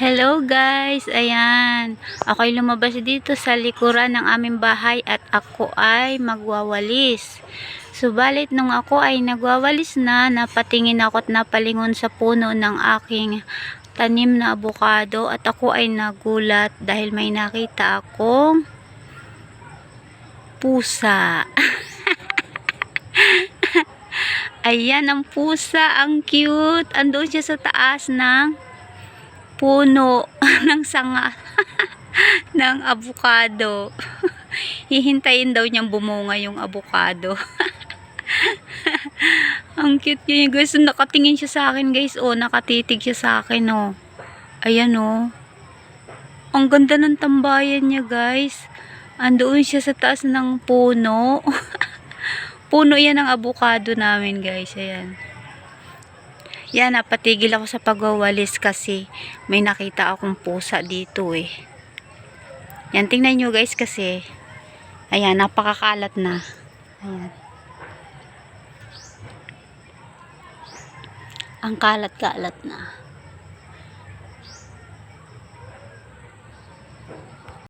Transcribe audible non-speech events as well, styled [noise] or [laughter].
Hello guys, ayan. Ako'y lumabas dito sa likuran ng aming bahay at ako ay magwawalis. Subalit nung ako ay nagwawalis na, napatingin ako at napalingon sa puno ng aking tanim na abukado at ako ay nagulat dahil may nakita akong pusa. [laughs] Ayan ang pusa, ang cute. Andun siya sa taas ng puno [laughs] ng sanga [laughs] ng abukado. [laughs] Hihintayin daw niyang bumunga yung abukado. Ang cute niya guys. Nakatingin siya sa akin guys. Oh, nakatitig siya sa akin oh. Ayan oh. Ang ganda ng tambayan niya guys. Andoon siya sa taas ng puno. puno yan ng abukado namin guys. Ayan. Yan, napatigil ako sa pagwawalis kasi may nakita akong pusa dito eh. Yan, tingnan nyo guys kasi. Ayan, napakakalat na. Ayan. Ang kalat-kalat na.